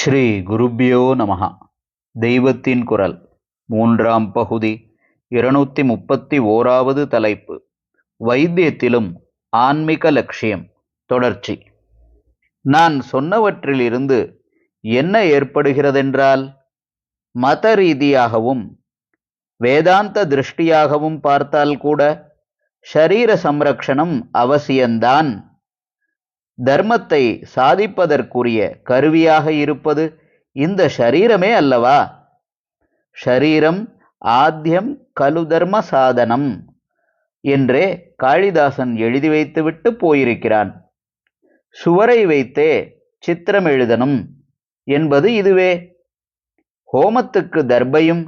ஸ்ரீ குருபியோ நமகா தெய்வத்தின் குரல். மூன்றாம் பகுதி. இருநூத்தி முப்பத்தி ஓராவது தலைப்பு. வைத்தியத்திலும் ஆன்மீக லட்சியம். தொடர்ச்சி. நான் சொன்னவற்றிலிருந்து என்ன ஏற்படுகிறதென்றால் மத ரீதியாகவும் வேதாந்த திருஷ்டியாகவும் பார்த்தால் கூட ஷரீர சம்ரக்ஷணம் அவசியம்தான். தர்மத்தை சாதிப்பதற்குரிய கருவியாக இருப்பது இந்த ஷரீரமே அல்லவா? ஷரீரம் ஆத்தியம் கலு தர்ம சாதனம் என்றே காளிதாசன் எழுதி வைத்துவிட்டு போயிருக்கிறான். சுவரை வைத்தே சித்திரம் எழுதணும் என்பது இதுவே. ஹோமத்துக்கு தர்பையும்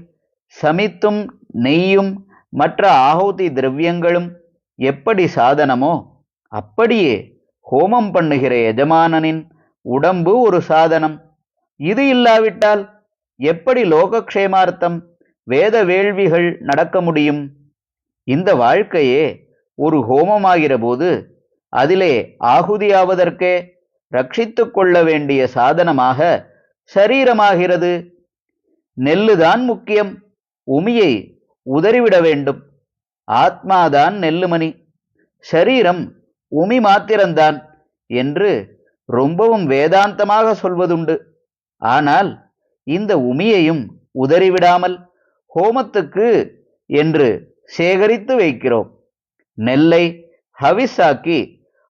சமித்தும் நெய்யும் மற்ற ஆஹூதி திரவியங்களும் எப்படி சாதனமோ அப்படியே ஹோமம் பண்ணுகிற எஜமானனின் உடம்பு ஒரு சாதனம். இது இல்லாவிட்டால் எப்படி லோகக்ஷேமார்த்தம் வேத வேள்விகள் நடக்க முடியும்? இந்த வாழ்க்கையே ஒரு ஹோமமாகிற போது அதிலே ஆகுதியாவதற்கே ரட்சித்து கொள்ள வேண்டிய சாதனமாக சரீரமாகிறது. நெல்லுதான் முக்கியம் உமியை உதறிவிட வேண்டும். ஆத்மாதான் நெல்லுமணி. சரீரம் உமி மாத்திரம்தான் என்று ரொம்பவும் வேதாந்தமாக சொல்வதுண்டு. ஆனால் இந்த உமியையும் உதறிவிடாமல் ஹோமத்துக்கு என்று சேகரித்து வைக்கிறோம். நெல்லை ஹவிஸாக்கி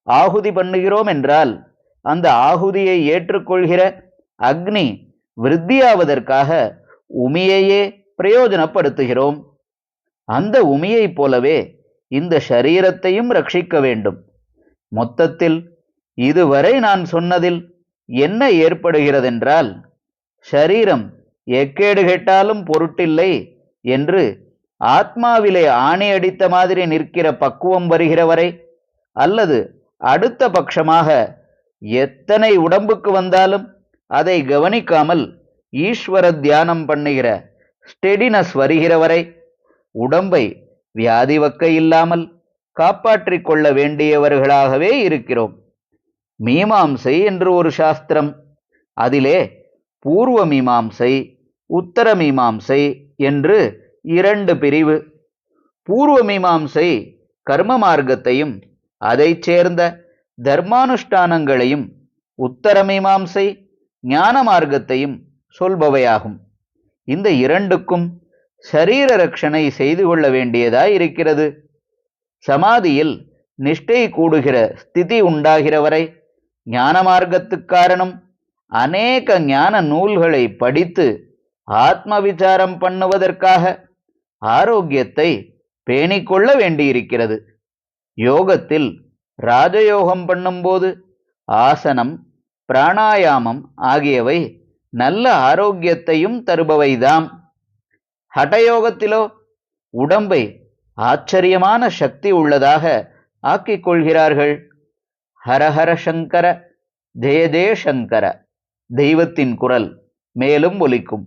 ஆகுதி பண்ணுகிறோம் என்றால் அந்த ஆகுதியை ஏற்றுக்கொள்கிற அக்னி விருத்தியாவதற்காக உமியையே பிரயோஜனப்படுத்துகிறோம். அந்த உமியைப் போலவே இந்த ஷரீரத்தையும் ரட்சிக்க வேண்டும். மொத்தத்தில் இதுவரை நான் சொன்னதில் என்ன ஏற்படுகிறதென்றால் ஷரீரம் எக்கேடு கெட்டாலும் பொருட்டில்லை என்று ஆத்மாவிலே ஆணி அடித்த மாதிரி நிற்கிற பக்குவம் வருகிற வரை அல்லது அடுத்த பட்சமாக எத்தனை உடம்புக்கு வந்தாலும் அதை கவனிக்காமல் ஈஸ்வர தியானம் பண்ணுகிற ஸ்டெடினஸ் வருகிற வரை உடம்பை வியாதி வக்க இல்லாமல் காப்பாற்றிக் கொள்ள வேண்டியவர்களாகவே இருக்கிறோம். மீமாம்சை என்று ஒரு சாஸ்திரம். அதிலே பூர்வ மீமாம்சை உத்தர மீமாம்சை என்று இரண்டு பிரிவு. பூர்வ மீமாம்சை கர்ம மார்க்கத்தையும் அதைச் சேர்ந்த தர்மானுஷ்டானங்களையும் உத்தர மீமாம்சை ஞான மார்க்கத்தையும் சொல்பவையாகும். இந்த இரண்டுக்கும் சரீர ரட்சணை செய்து கொள்ள வேண்டியதாய் இருக்கிறது. சமாதியில் நிஷ்டை கூடுகிற ஸ்திதி உண்டாகிற வரை ஞான மார்க்கத்துக்காரனும் அநேக ஞான நூல்களை படித்து ஆத்ம விசாரம் பண்ணுவதற்காக ஆரோக்கியத்தை பேணிக்கொள்ள வேண்டியிருக்கிறது. யோகத்தில் ராஜயோகம் பண்ணும்போது ஆசனம் பிராணாயாமம் ஆகியவை நல்ல ஆரோக்கியத்தையும் தருபவைதாம். ஹடயோகத்திலோ உடம்பை ஆச்சரியமான சக்தி உள்ளதாக ஆக்கிக் கொள்கிறார்கள். ஹரஹர சங்கர ஜெய சங்கர தெய்வத்தின் குரல் மேலும் ஒலிக்கும்.